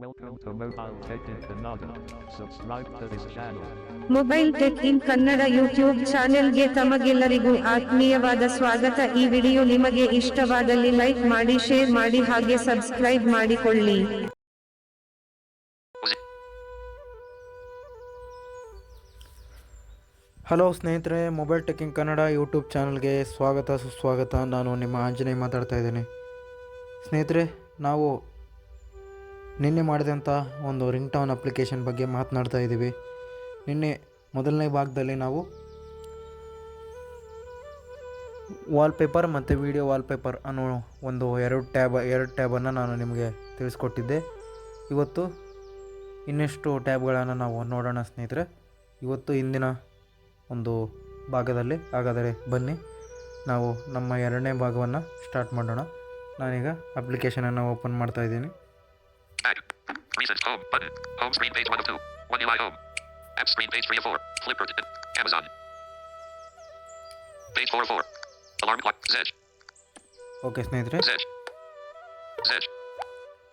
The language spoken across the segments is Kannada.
Welcome to Mobile Tech in Kannada. Subscribe to this channel. Mobile tech in Kannada YouTube ಚಾನೆಲ್ಗೆ ತಮಗೆಲ್ಲರಿಗೂ ಆತ್ಮೀಯವಾದ ಸ್ವಾಗತ ಈ ವಿಡಿಯೋ ನಿಮಗೆ ಇಷ್ಟವಾದಲ್ಲಿ ಲೈಕ್ ಮಾಡಿ ಶೇರ್ ಮಾಡಿ ಹಾಗೆ ಸಬ್ಸ್ಕ್ರೈಬ್ ಮಾಡಿಕೊಳ್ಳಿ ಹಲೋ ಸ್ನೇಹಿತರೆ ಮೊಬೈಲ್ ಟೆಕ್ಕಿಂಗ್ ಕನ್ನಡ ಯೂಟ್ಯೂಬ್ ಚಾನಲ್ಗೆ ಸ್ವಾಗತ ಸುಸ್ವಾಗತ ನಾನು ನಿಮ್ಮ ಆಂಜನೇಯ ಮಾತಾಡ್ತಾ ಇದ್ದೇನೆ ಸ್ನೇಹಿತರೆ ನಾವು ನಿನ್ನೆ ಮಾಡಿದಂಥ ಒಂದು ರಿಂಗ್ ಟೌನ್ ಅಪ್ಲಿಕೇಶನ್ ಬಗ್ಗೆ ಮಾತನಾಡ್ತಾ ಇದ್ದೀವಿ. ನಿನ್ನೆ ಮೊದಲನೇ ಭಾಗದಲ್ಲಿ ನಾವು ವಾಲ್ಪೇಪರ್ ಮತ್ತು ವಿಡಿಯೋ ವಾಲ್ಪೇಪರ್ ಅನ್ನೋ ಒಂದು ಎರಡು ಟ್ಯಾಬ್, ಎರಡು ಟ್ಯಾಬನ್ನು ನಾನು ನಿಮಗೆ ತಿಳಿಸ್ಕೊಟ್ಟಿದ್ದೆ. ಇವತ್ತು ಇನ್ನೆಷ್ಟು ಟ್ಯಾಬ್ಗಳನ್ನು ನಾವು ನೋಡೋಣ ಸ್ನೇಹಿತರೆ. ಇವತ್ತು ಇಂದಿನ ಒಂದು ಭಾಗದಲ್ಲಿ, ಹಾಗಾದರೆ ಬನ್ನಿ. ನಾವು ನಮ್ಮ ಎರಡನೇ ಭಾಗವನ್ನು ಸ್ಟಾರ್ಟ್ ಮಾಡೋಣ. ನಾನೀಗ ಅಪ್ಲಿಕೇಶನನ್ನು ಓಪನ್ ಮಾಡ್ತಾ Back. Recent home button. Home screen page one of two. One UI home. App screen page three of 4. Flipkart. Amazon. Page four of four. Alarm clock. Zedge. Okay ಸ್ನೇಹಿತರೆ.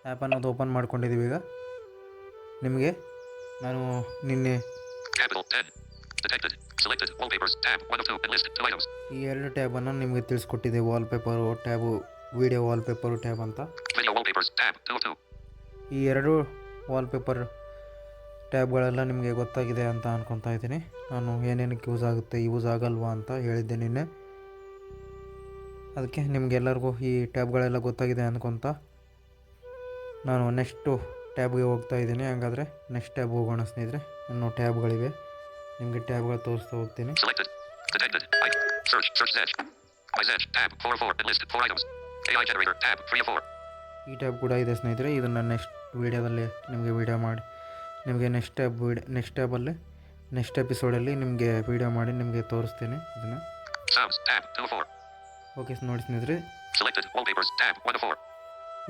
ಆ್ಯಪ್ ಅನ್ನೋದು ಓಪನ್ ಮಾಡ್ಕೊಂಡಿದ್ದೀವಿ ಈಗ ನಿಮಗೆ ನಾನು ನಿನ್ನೆ Capital 10. Detected. Selected. Wallpapers. Tab 1 of 2. And list 2 items. ಈ ಎರಡು ಟ್ಯಾಬನ್ನು ನಿಮಗೆ ತಿಳಿಸ್ಕೊಟ್ಟಿದ್ದೆ wallpaper tab video wallpaper tab ಅಂತ Video wallpapers. Tab 2 of 2. ಈ ಎರಡು ವಾಲ್ಪೇಪರ್ ಟ್ಯಾಬ್ಗಳೆಲ್ಲ ನಿಮಗೆ ಗೊತ್ತಾಗಿದೆ ಅಂತ ಅಂದ್ಕೊತಾ ಇದ್ದೀನಿ ನಾನು ಏನೇನಕ್ಕೆ ಯೂಸ್ ಆಗುತ್ತೆ ಯೂಸ್ ಆಗಲ್ವಾ ಅಂತ ಹೇಳಿದ್ದೆ ನಿನ್ನೆ ಅದಕ್ಕೆ ನಿಮಗೆಲ್ಲರಿಗೂ ಈ ಟ್ಯಾಬ್ಗಳೆಲ್ಲ ಗೊತ್ತಾಗಿದೆ ಅಂದ್ಕೊತ ನಾನು ನೆಕ್ಸ್ಟು ಟ್ಯಾಬ್ಗೆ ಹೋಗ್ತಾ ಇದ್ದೀನಿ ಹಾಗಾದರೆ ನೆಕ್ಸ್ಟ್ ಟ್ಯಾಬ್ ಹೋಗೋಣ ಸ್ನೇಹಿತರೆ ಇನ್ನೂ ಟ್ಯಾಬ್ಗಳಿವೆ ನಿಮಗೆ ಟ್ಯಾಬ್ಗಳು ತೋರಿಸ್ತಾ ಹೋಗ್ತೀನಿ Selected. Detected. I. Search. Search Zedge. My Zedge. Tab 4 of 4. And list 4 items. AI generator. Tab 3 of 4. ಈ ಟ್ಯಾಬ್ ಕೂಡ ಇದೆ ಸ್ನೇಹಿತರೆ ಇದನ್ನು ನೆಕ್ಸ್ಟ್ ವೀಡಿಯೋದಲ್ಲಿ ನಿಮಗೆ ವೀಡಿಯೋ ಮಾಡಿ ನಿಮಗೆ ನೆಕ್ಸ್ಟ್ ಟ್ಯಾಬ್ ವೀಡಿಯೋ ನೆಕ್ಸ್ಟ್ ಟ್ಯಾಬಲ್ಲಿ ನೆಕ್ಸ್ಟ್ ಎಪಿಸೋಡಲ್ಲಿ ನಿಮಗೆ ವೀಡಿಯೋ ಮಾಡಿ ನಿಮಗೆ ತೋರಿಸ್ತೀನಿ ಇದನ್ನು Sounds. Tab 2 of 4. ಓಕೆ ನೋಡಿ ಸ್ನೇಹಿತರೆ Selected. Wallpapers. Tab 1 of 4.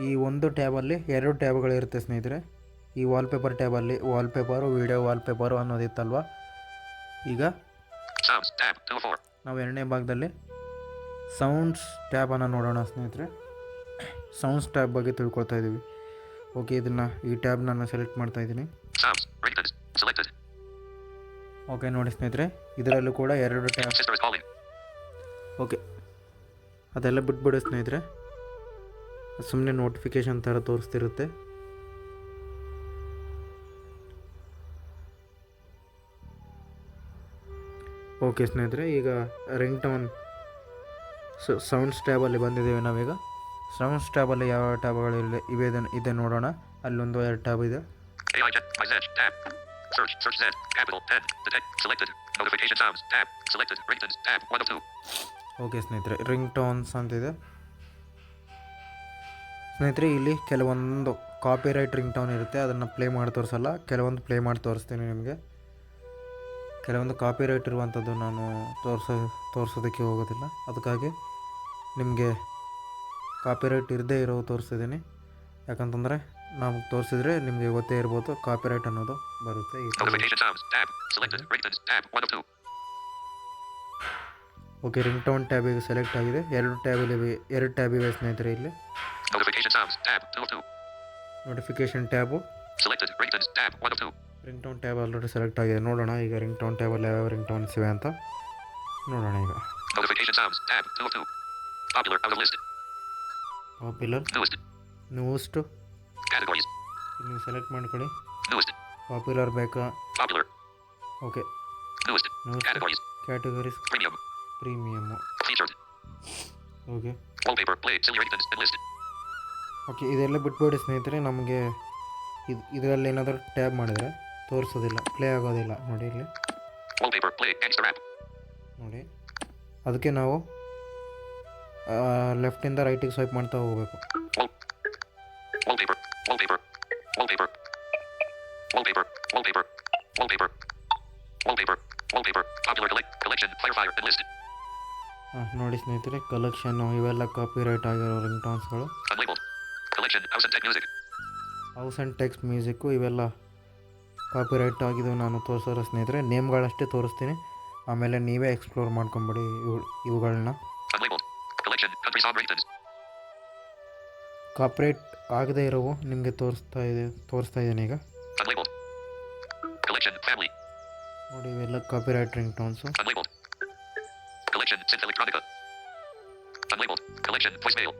ಈ ಒಂದು ಟ್ಯಾಬಲ್ಲಿ ಎರಡು ಟ್ಯಾಬ್ಗಳಿರುತ್ತೆ ಸ್ನೇಹಿತರೆ ಈ ವಾಲ್ಪೇಪರ್ ಟ್ಯಾಬಲ್ಲಿ ವಾಲ್ಪೇಪರು ವೀಡಿಯೋ ವಾಲ್ಪೇಪರು ಅನ್ನೋದಿತ್ತಲ್ವ ಈಗ Sounds. Tab 2 of 4. ನಾವು ಎರಡನೇ ಭಾಗದಲ್ಲಿ ಸೌಂಡ್ಸ್ ಟ್ಯಾಬನ್ನು ನೋಡೋಣ ಸ್ನೇಹಿತರೆ ಸೌಂಡ್ಸ್ ಟ್ಯಾಬ್ ಬಗ್ಗೆ ತಿಳ್ಕೊಳ್ತಾ ಇದ್ದೀವಿ ಓಕೆ ಇದನ್ನು ಈ ಟ್ಯಾಬ್ ನಾನು ಸೆಲೆಕ್ಟ್ ಮಾಡ್ತಾ ಇದ್ದೀನಿ. ಓಕೆ ನೋಡಿ ಸ್ನೇಹಿತರೆ ಇದರಲ್ಲೂ ಕೂಡ ಎರಡು ಟ್ಯಾಬ್. ಓಕೆ ಅದೆಲ್ಲ ಬಿಟ್ಬಿಡು ಸ್ನೇಹಿತರೆ. ಸುಮ್ಮನೆ ನೋಟಿಫಿಕೇಶನ್ ಥರ ತೋರಿಸ್ತಿರುತ್ತೆ. ಓಕೆ ಸ್ನೇಹಿತರೆ ಈಗ ರಿಂಗ್ ಟೌನ್ ಸೌಂಡ್ಸ್ ಟ್ಯಾಬಲ್ಲಿ ಬಂದಿದ್ದೇವೆ ನಾವೀಗ. ಸೌಂಡ್ಸ್ ಟ್ಯಾಬಲ್ಲಿ ಯಾವ ಟ್ಯಾಬ್ಗಳು ಇಲ್ಲ ಇವೆ ಇದೆ ನೋಡೋಣ. ಅಲ್ಲೊಂದು ಎರಡು ಟ್ಯಾಬ್ ಇದೆ. ಓಕೆ ಸ್ನೇಹಿತರೆ ರಿಂಗ್ ಟೋನ್ಸ್ ಅಂತಿದೆ. ಸ್ನೇಹಿತರೆ ಇಲ್ಲಿ ಕೆಲವೊಂದು ಕಾಪಿ ರೈಟ್ ರಿಂಗ್ ಟೋನ್ ಇರುತ್ತೆ. ಅದನ್ನು ಪ್ಲೇ ಮಾಡಿ ತೋರಿಸಲ್ಲ. ಕೆಲವೊಂದು ಪ್ಲೇ ಮಾಡಿ ತೋರಿಸ್ತೀನಿ ನಿಮಗೆ. ಕೆಲವೊಂದು ಕಾಪಿ ರೈಟ್ ಇರುವಂಥದ್ದು ನಾನು ತೋರಿಸೋ ತೋರಿಸೋದಕ್ಕೆ ಹೋಗೋದಿಲ್ಲ. ಅದಕ್ಕಾಗಿ ನಿಮಗೆ ಕಾಪಿರೈಟ್ ಇರದೇ ಇರೋ ತೋರಿಸಿದ್ದೀನಿ ಯಾಕಂತಂದರೆ ನಮಗೆ ತೋರಿಸಿದ್ರೆ ನಿಮಗೆ ಗೊತ್ತೇ ಇರ್ಬೋದು ಕಾಪಿರೈಟ್ ಅನ್ನೋದು ಬರುತ್ತೆ ಈ ಥರ Notification sounds. Tab. Selected. Ringtones. Tab 1 of 2. Okay ringtone ಟ್ಯಾಬಿಗೆ select ಆಗಿದೆ ಎರಡು ಟ್ಯಾಬಲ್ಲಿ ಎರಡು ಟ್ಯಾಬ್ ಇವೆ ಸ್ನೇಹಿತರೆ ಇಲ್ಲಿ notification sounds. Tab 2 of 2. Notification tab Selected. Ringtones. Tab 1 of 2. Ringtone tab already select ಆಗಿದೆ ನೋಡೋಣ ಈಗ ರಿಂಗ್ ಟೋನ್ ಟ್ಯಾಬಲ್ಲಿ ಯಾವ್ಯಾವ ರಿಂಗ್ ಟೋನ್ಸ್ ಇವೆ ಅಂತ ನೋಡೋಣ ಈಗ ಪಾಪ್ಯುಲರ್ ಪಿಲ್ಲರ್ ನ್ಯೂಸ್ಟ್ ನೀವು ಸೆಲೆಕ್ಟ್ ಮಾಡ್ಕೊಳ್ಳಿ. ಪಾಪ್ಯುಲರ್ ಬೇಕಾ? Okay categories premium okay okay ಇದೆಲ್ಲ ಬಿಟ್ಬಿಡಿ ಸ್ನೇಹಿತರೆ ನಮಗೆ ಇದು ಇದರಲ್ಲಿ ಏನಾದರೂ ಟ್ಯಾಬ್ ಮಾಡಿದರೆ ತೋರಿಸೋದಿಲ್ಲ ಪ್ಲೇ ಆಗೋದಿಲ್ಲ. ನೋಡಿ ಇಲ್ಲಿ. ನೋಡಿ. ಅದಕ್ಕೆ ನಾವು ಲೆಫ್ಟಿಂದ ರೈಟಿಗೆ ಸ್ವೈಪ್ ಮಾಡ್ತಾ ಹೋಗಬೇಕು. ನೋಡಿ ಸ್ನೇಹಿತರೆ ಕಲೆಕ್ಷನ್ ಇವೆಲ್ಲ ಕಾಪಿ ರೈಟ್ ಆಗಿರೋ ರಿಂಗ್ ಟಾನ್ಸ್ಗಳು ಹೌಸ್ ಅಂಡ್ ಟೆಕ್ಸ್ಟ್ ಮ್ಯೂಸಿಕ್ಕು ಇವೆಲ್ಲ ಕಾಪಿ ರೈಟ್ ಆಗಿದ್ದು ನಾನು ತೋರಿಸೋರ ಸ್ನೇಹಿತರೆ. ನೇಮ್ಗಳಷ್ಟೇ ತೋರಿಸ್ತೀನಿ. ಆಮೇಲೆ ನೀವೇ ಎಕ್ಸ್ಪ್ಲೋರ್ ಮಾಡ್ಕೊಂಬಿಡಿ ಇವು ಇವುಗಳನ್ನ ಕಾಪ್ರೇಟ್ ಆಗದೇ ಇರೋವು ನಿಮಗೆ ತೋರಿಸ್ತಾ ಇದೆ ತೋರಿಸ್ತಾ ಇದ್ದೀನಿ ಈಗ. ನೋಡಿ ಇವೆಲ್ಲ copyright ringtones collection collection voice mail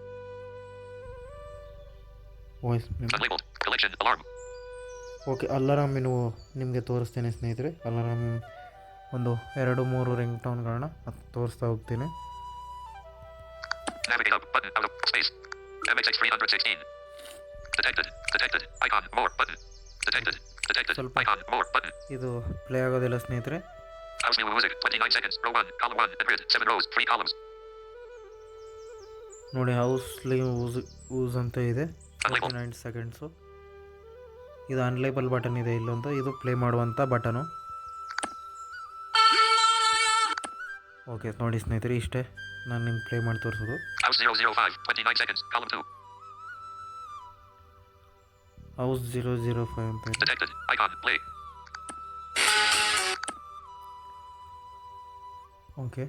voice collection okay alarm menu ನಿಮಗೆ ತೋರಿಸ್ತೇನೆ ಸ್ನೇಹಿತರೆ. ಅಲಾರಾಮ್ ಒಂದು ಎರಡು ಮೂರು ರಿಂಗ್ ಟೋನ್ಗಳನ್ನ ತೋರಿಸ್ತಾ ಹೋಗ್ತೀನಿ. Navigate up button out of space. MXX 316. Detected. Detected. Icon more button. Detected. Detected. ಸ್ವಲ್ಪ- Icon more button. ಇದು ಪ್ಲೇ ಆಗೋದಿಲ್ಲ ಸ್ನೇಹಿತರೆ House new music. 29 seconds. Row 1. Column 1. And grid. 7 rows. 3 columns. ನೋಡಿ ಹೌಸ್ಲಿ ಯೂಸ್ ಯೂಸ್ ಅಂತ ಇದೆ Unlabeled. ನೈನ್ ಸೆಕೆಂಡ್ಸು ಇದು ಅನ್ಲೇಬಲ್ ಬಟನ್ ಇದೆ ಇಲ್ಲೊಂದು ಇದು ಪ್ಲೇ ಮಾಡುವಂಥ ಬಟನು ಓಕೆ ನೋಡಿ ಸ್ನೇಹಿತರೆ ಇಷ್ಟೇ ನಾನು ನಿಮ್ಗೆ ಪ್ಲೇ ಮಾಡಿ ತೋರಿಸೋದು House 005. 29 seconds. Column 2. House zero zero five ಅಂತ ಇದೆ Detected. Icon. Play. Okay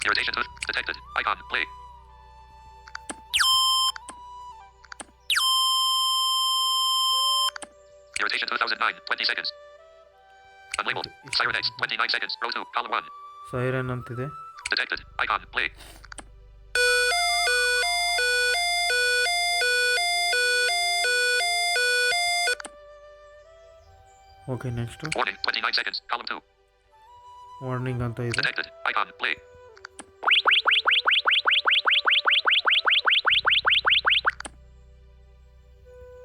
Irritation tooth. Detected. Icon. Play. Irritation 2009. 20 seconds. Unlabeled. Siren X. 29 seconds. Row 2. Column 1. Siren ಅಂತಿದೆ Detected. Icon. Play. Okay next Warning. 29 seconds. Column 2. Warning ಅಂತ ಇದೆ Detected. Icon. Play.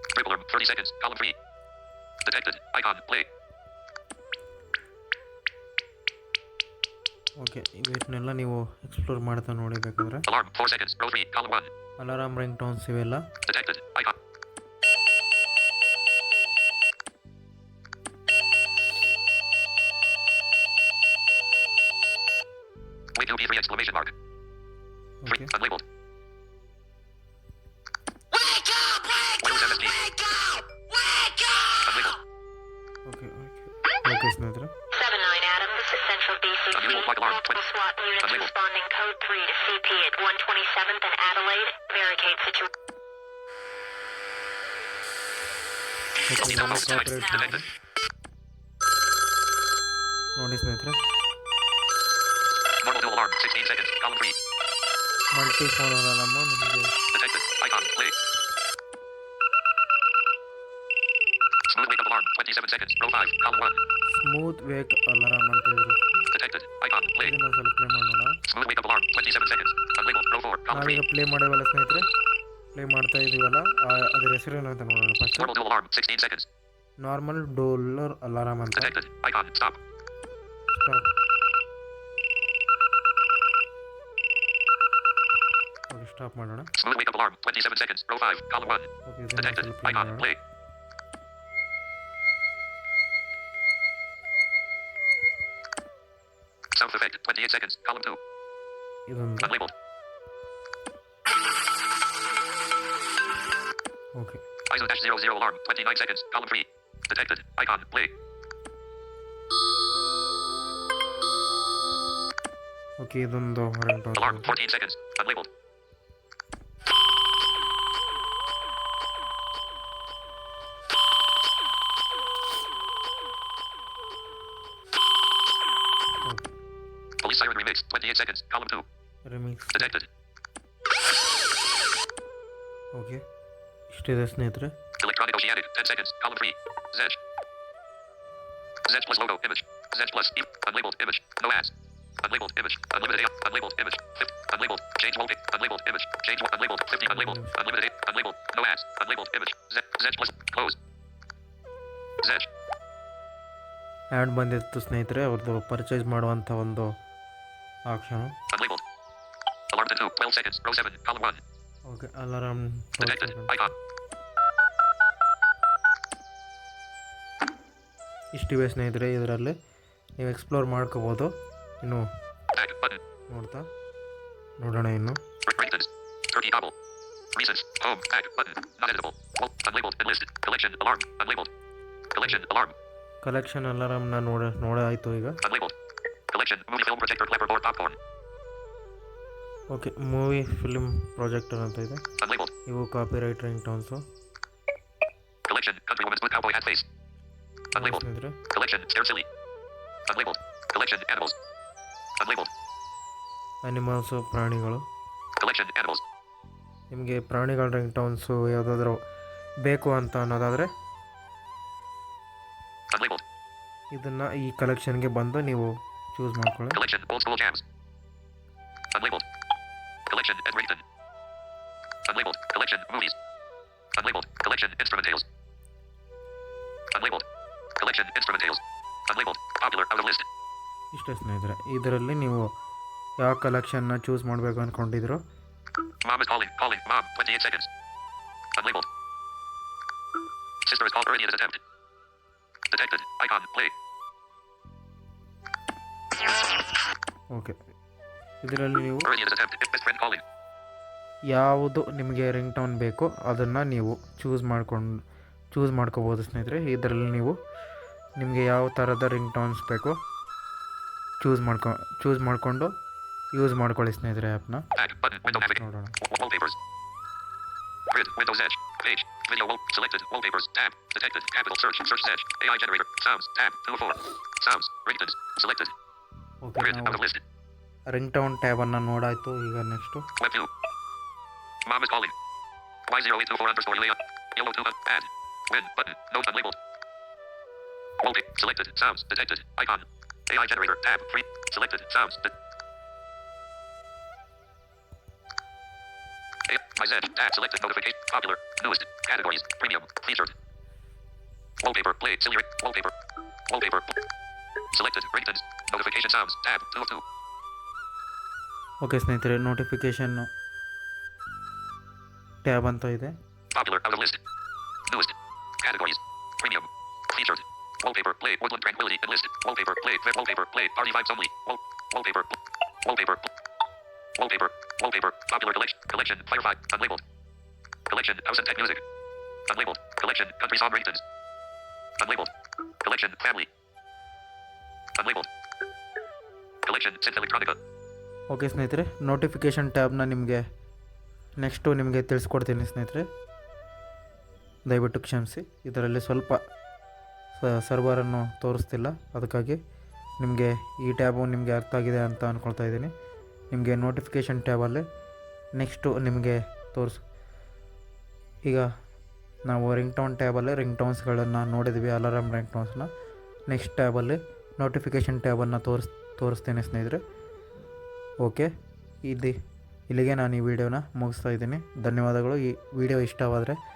Triple alarm. 30 seconds. Column 3. Detected. Icon. Play. Okay ಇವನ್ನೆಲ್ಲ ನೀವು ಎಕ್ಸ್ಪ್ಲೋರ್ ಮಾಡ್ತಾ ನೋಡಿ ಬೇಕಾದ್ರೆ Alarm. 4 seconds. Row 3. Column 1. Alarm ringtones ಇವೆಲ್ಲ BCC. Unusual flight alarm, Multiple 20 SWAT units Unlabeled. responding code 3 to CP at 127th and Adelaide. Barricade situation. Okay Now, ನಾನು select. copyright Detected. ನೋಡಿ ಸ್ನೇಹಿತರೆ Normal dual alarm. 16 seconds. Column 3. Multi phone alarm ನಿಮಗೆ Detected. Icon. Play. Smooth wake up alarm. 27 seconds. Row 5. Column 1. Smooth wake alarm ಅಂತ ಇದ್ರು Detected. Icon. Play. ಪಂಚ ಬೆಂಚಾಕಿ ಅದಕ್ಕೆ ಪ್ಲೇ ಮಾಡುವ ಸ್ನೇಹಿತರೆ. ಪ್ಲೇ ಮಾಡ್ತಾ ಇದೀವಲ್ಲ ಅದರ ಹೆಸರು ಅಂತ ನೋಡೋಣ ಬಾಲ್ ಈ ಚಾಕಚ್ ನಾರ್ಮಲ್ ಡೋಲರ್ ಅಲಾರಂ ಅಂತ. ಹೇಳ್ತದೆ ಸ್ಟಾಪ್ ಸ್ಟಾಪ್ ಮಾಡೋಣ. ಬೇಟ ಬಾಡ್ ಪಂಚ ಬೆಂಚಾಕಿ 28 seconds. Column 2. Even... Unlabeled. Okay. ISO dash 00 alarm. 29 seconds. Column 3. Detected. Icon. Play. Okay, then the alarm 14 seconds. Unlabeled. Detected. Okay ಇಷ್ಟಿದೆ ಸ್ನೇಹಿತರೆ Electronic Oceanic. 10 seconds. Column 3. Zedge. Zedge plus logo. Image. Zedge plus. E- unlabeled. Image. No ads. Unlabeled. Image. Unlimited. A- unlabeled. Image. Fif- unlabeled. Change wallpaper. Unlabeled. Image. Change. wa- Unlabeled. 50. Unlabeled. Unlimited. A- unlabeled. No ads. Unlabeled. Image. Zedge. Zedge plus. Close. Zedge. Ad ಬಂದಿತ್ತು ಸ್ನೇಹಿತರೆ ಅವ್ರದ್ದು ಪರ್ಚೇಸ್ ಮಾಡುವಂಥ ಒಂದು ಆಕ್ಷನು Unlabeled. 2. 12 seconds. Row 7. Column 1. Okay, alarm. Detected. Icon. ಇಷ್ಟಿವೆ ಸ್ನೇಹಿತರೆ ಇದರಲ್ಲಿ ನೀವು ಎಕ್ಸ್ಪ್ಲೋರ್ ಮಾಡ್ಕೋಬೋದು ಇನ್ನು. ನೋಡ್ತಾ ನೋಡೋಣ ಇನ್ನು. Reasons. Home. Back. Button. Not editable. Unlabeled. Enlisted. Collection. Alarm. Unlabeled. Collection. Alarm. Collection ಅಲಾರಾಮ್ನ ನೋಡ ನೋಡಾಯಿತು ಈಗ Unlabeled. Collection. Movie film projector clapperboard popcorn. Okay movie film projector ಅಂತ ಇದೆ. ಇವು copyright ringtones animals ಪ್ರಾಣಿಗಳು. ನಿಮಗೆ ಪ್ರಾಣಿಗಳ ರಿಂಗ್ ಟೋನ್ಸ್ ಯಾವುದಾದ್ರೂ ಬೇಕು ಅಂತ ಅನ್ನೋದಾದರೆ? ಇದನ್ನು ಈ ಕಲೆಕ್ಷನ್ಗೆ ಬಂದು ನೀವು ಚೂಸ್ ಮಾಡ್ಕೊಳ್ಳಿ. ಇದರಲ್ಲಿ ನೀವು ಯಾವ ಕಲೆಕ್ಷನ್ನ ಚೂಸ್ ಮಾಡಬೇಕು ಅಂದ್ಕೊಂಡಿದ್ರು ಓಕೆ ಇದರಲ್ಲಿ ನೀವು ಯಾವುದು ನಿಮಗೆ ರಿಂಗ್ ಟೌನ್ ಬೇಕು ಅದನ್ನು ನೀವು ಚೂಸ್ ಮಾಡ್ಕೊಂಡು ಚೂಸ್ ಮಾಡ್ಕೋಬೋದು ಸ್ನೇಹಿತರೆ. ಇದರಲ್ಲಿ ನೀವು ನಿಮಗೆ ಯಾವ ಥರದ ರಿಂಗ್ ಟೌನ್ಸ್ ಬೇಕು ಚೂಸ್ ಮಾಡ್ಕೊ ಚೂಸ್ ಮಾಡಿಕೊಂಡು ಯೂಸ್ ಮಾಡ್ಕೊಳ್ಳಿ ಸ್ನೇಹಿತರೆ ಆ್ಯಪ್ನ Back. Button. Window navigate. ನೋಡೋಣ Wallpapers. Grid. Windows Edge. Page. Video. Wall. Selected. Wallpapers. Tab. Detected. Capital search. Search Edge. AI generator. Sounds. Tab. 2 of 4. Sounds. Ringtones. Selected. Okay Grid. Out ನಾವು of list. ರಿಂಗ್ ಟೌನ್ ಟ್ಯಾಬನ್ನು ನೋಡಾಯಿತು ಈಗ next Web view. Mom is calling. Y0824 underscore Leon. Yellow 2 add. Win button. Note unlabeled. Wallpaper. Selected. Sounds. Detected. Icon. AI generator. Tab. 3. Selected. Sounds. De- A- My Z. Tab. Selected. Notification. Popular. Newest. Categories. Premium. Featured. Wallpaper. Play. Silly. ring- Wallpaper. Wallpaper. Selected. Ringtones. Notification sounds. Tab. 2 of 2. Okay ಸ್ನೇಹಿತರೆ ನೋಟಿಫಿಕೇಷನ್ನು ಟ್ಯಾಬ್ ಅಂತ ಇದೆ Popular out of list. Wallpaper. Play. Clip. wallpaper. Play. Party vibes only. Wall. Wallpaper. Wallpaper. Wallpaper. Wallpaper. Popular collection. Collection. Firefly. Unlabeled. Collection. House and Tech Music. Unlabeled. Collection. Country Song ratings. Unlabeled. Collection. Family. Unlabeled. Collection. Synth Electronica. Okay ಸ್ನೇಹಿತರೆ ನೋಟಿಫಿಕೇಷನ್ ಟ್ಯಾಬ್ನ ನಿಮಗೆ ನೆಕ್ಸ್ಟು ನಿಮಗೆ ತಿಳಿಸ್ಕೊಡ್ತೀನಿ ಸ್ನೇಹಿತರೆ ದಯವಿಟ್ಟು ಕ್ಷಮಿಸಿ ಇದರಲ್ಲಿ ಸ್ವಲ್ಪ ಸರ್ವರನ್ನು ತೋರಿಸ್ತಿಲ್ಲ. ಅದಕ್ಕಾಗಿ ನಿಮಗೆ ಈ ಟ್ಯಾಬು ನಿಮಗೆ ಅರ್ಥ ಆಗಿದೆ ಅಂತ ಅಂದ್ಕೊಳ್ತಾ ಇದ್ದೀನಿ. ನಿಮಗೆ ನೋಟಿಫಿಕೇಷನ್ ಟ್ಯಾಬಲ್ಲಿ ನೆಕ್ಸ್ಟು ನಿಮಗೆ ತೋರಿಸು. ಈಗ ನಾವು ರಿಂಗ್ ಟೌನ್ ಟ್ಯಾಬಲ್ಲಿ ರಿಂಗ್ ಟೌನ್ಸ್ಗಳನ್ನು ನೋಡಿದ್ವಿ, ಅಲಾರಾಮ್ ರಿಂಗ್ ಟೌನ್ಸ್ನ ನೆಕ್ಸ್ಟ್ ಟ್ಯಾಬಲ್ಲಿ ನೋಟಿಫಿಕೇಷನ್ ಟ್ಯಾಬನ್ನು ತೋರಿಸ್, ತೋರಿಸ್ತೀನಿ ಸ್ನೇಹಿತರೆ. ಓಕೆ ಇದು ಇಲ್ಲಿಗೆ ನಾನು ಈ ವಿಡಿಯೋನ ಮುಗಿಸ್ತಾ ಇದ್ದೀನಿ. ಧನ್ಯವಾದಗಳು. ಈ ವಿಡಿಯೋ ಇಷ್ಟವಾದರೆ